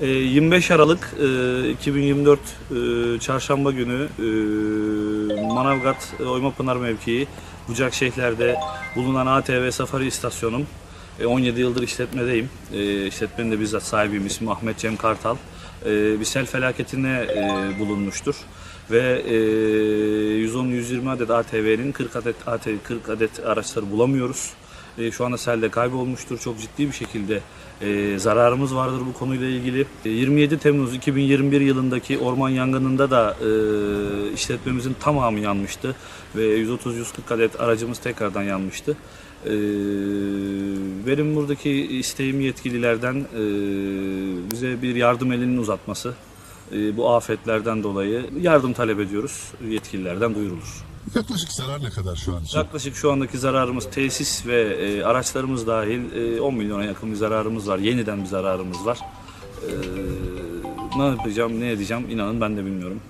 Ee, 25 Aralık e, 2024 e, Çarşamba günü e, Manavgat e, Oymapınar mevkii Bucakşehir'de bulunan ATV Safari istasyonum. E, 17 yıldır işletmedeyim. E, işletmenin de bizzat sahibiyim. İsmim Ahmet Cem Kartal. E, bir sel felaketine e, bulunmuştur. Ve e, 110-120 adet ATV'nin 40 adet ATV 40 adet araçları bulamıyoruz. E, şu anda selde kaybolmuştur. Çok ciddi bir şekilde e, zararımız vardır bu konuyla ilgili. E, 27 Temmuz 2021 yılındaki orman yangınında da e, işletmemizin tamamı yanmıştı ve 130-140 adet aracımız tekrardan yanmıştı. E, benim buradaki isteğim yetkililerden e, bize bir yardım elinin uzatması. E, bu afetlerden dolayı yardım talep ediyoruz. Yetkililerden duyurulur. Yaklaşık zarar ne kadar şu an için? Yaklaşık şu andaki zararımız tesis ve e, araçlarımız dahil e, 10 milyona yakın bir zararımız var. Yeniden bir zararımız var. E, ne yapacağım, ne edeceğim inanın ben de bilmiyorum.